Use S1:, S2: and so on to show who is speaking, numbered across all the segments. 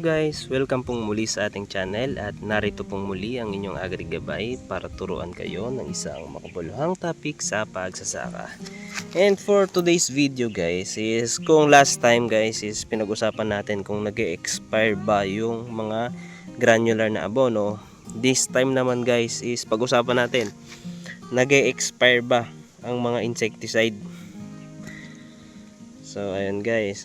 S1: guys, welcome pong muli sa ating channel at narito pong muli ang inyong agrigabay para turuan kayo ng isang makabuluhang topic sa pagsasaka. And for today's video guys is kung last time guys is pinag-usapan natin kung nag expire ba yung mga granular na abono. This time naman guys is pag-usapan natin nag expire ba ang mga insecticide. So ayun guys.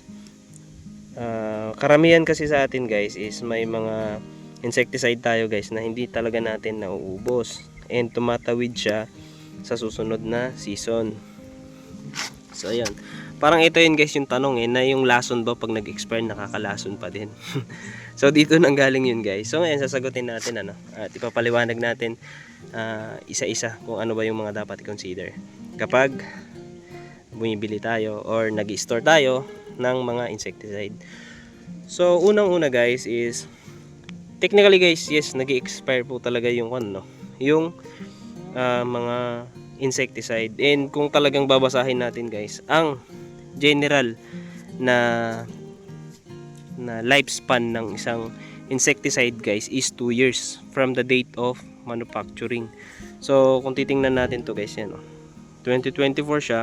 S1: Ah, karamihan kasi sa atin guys is may mga insecticide tayo guys na hindi talaga natin nauubos and tumatawid siya sa susunod na season. So ayan. Parang ito yun guys yung tanong eh na yung lason ba pag nag-expire nakakalason pa din. so dito nang galing yun guys. So ngayon sasagutin natin ano at ipapaliwanag natin ah, isa-isa kung ano ba yung mga dapat i-consider kapag bumibili tayo or nag-store tayo ng mga insecticide. So, unang-una guys is technically guys, yes, nag expire po talaga yung ano, yung ah, mga insecticide. And kung talagang babasahin natin guys, ang general na na lifespan ng isang insecticide guys is 2 years from the date of manufacturing. So, kung titingnan natin to guys, yan oh. 2024 siya.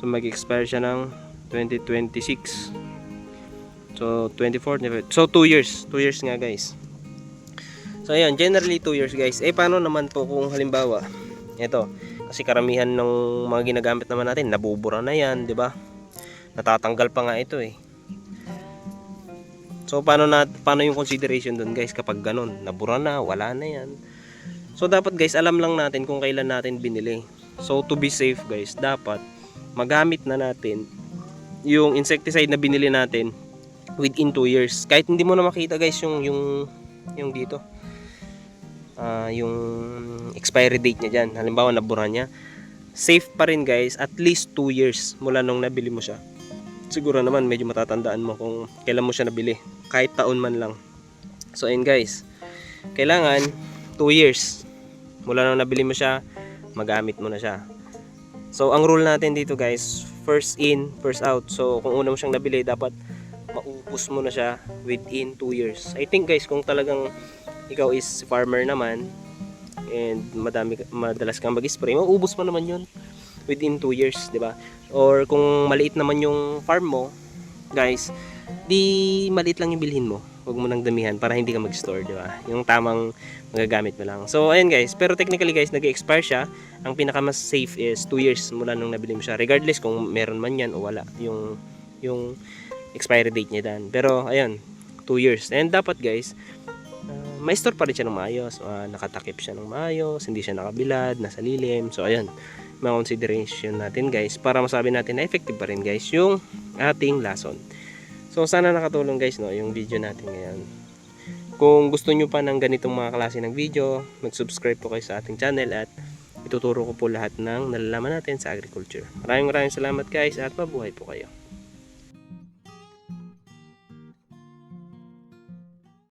S1: So, mag-expire siya ng 2026 so 24 so 2 years. 2 years nga guys. So ayan. Generally 2 years guys. Eh paano naman po kung halimbawa ito kasi karamihan ng mga ginagamit naman natin nabubura na yan di ba? Natatanggal pa nga ito eh. So paano na paano yung consideration dun guys kapag ganun? Nabura na wala na yan. So dapat guys alam lang natin kung kailan natin binili. So to be safe guys dapat magamit na natin yung insecticide na binili natin within 2 years. Kahit hindi mo na makita guys yung yung yung dito. Ah, yung expiry date niya diyan. Halimbawa nabura niya. Safe pa rin guys at least 2 years mula nung nabili mo siya. Siguro naman medyo matatandaan mo kung kailan mo siya nabili. Kahit taon man lang. So ayun guys. Kailangan 2 years mula nung nabili mo siya, magamit mo na siya. So, ang rule natin dito guys, first in, first out. So, kung una mo siyang nabili, dapat maubos mo na siya within 2 years. I think guys, kung talagang ikaw is farmer naman, and madami, madalas kang mag-spray, maubos mo naman yun within 2 years, di ba? Or kung maliit naman yung farm mo, guys, di maliit lang yung bilhin mo. Huwag mo nang damihan para hindi ka mag-store, di ba? Yung tamang magagamit mo lang. So, ayun guys. Pero technically guys, nag-expire siya. Ang pinaka safe is 2 years mula nung nabili mo siya. Regardless kung meron man yan o wala. Yung, yung expiry date niya dan. Pero, ayun, 2 years. And dapat guys, uh, may store pa rin siya ng maayos. Uh, nakatakip siya ng maayos. Hindi siya nakabilad, nasa lilim. So, ayun mga consideration natin guys para masabi natin na effective pa rin guys yung ating lason. So sana nakatulong guys no yung video natin ngayon. Kung gusto nyo pa ng ganitong mga klase ng video, mag-subscribe po kayo sa ating channel at ituturo ko po lahat ng nalalaman natin sa agriculture. Maraming maraming salamat guys at mabuhay po kayo.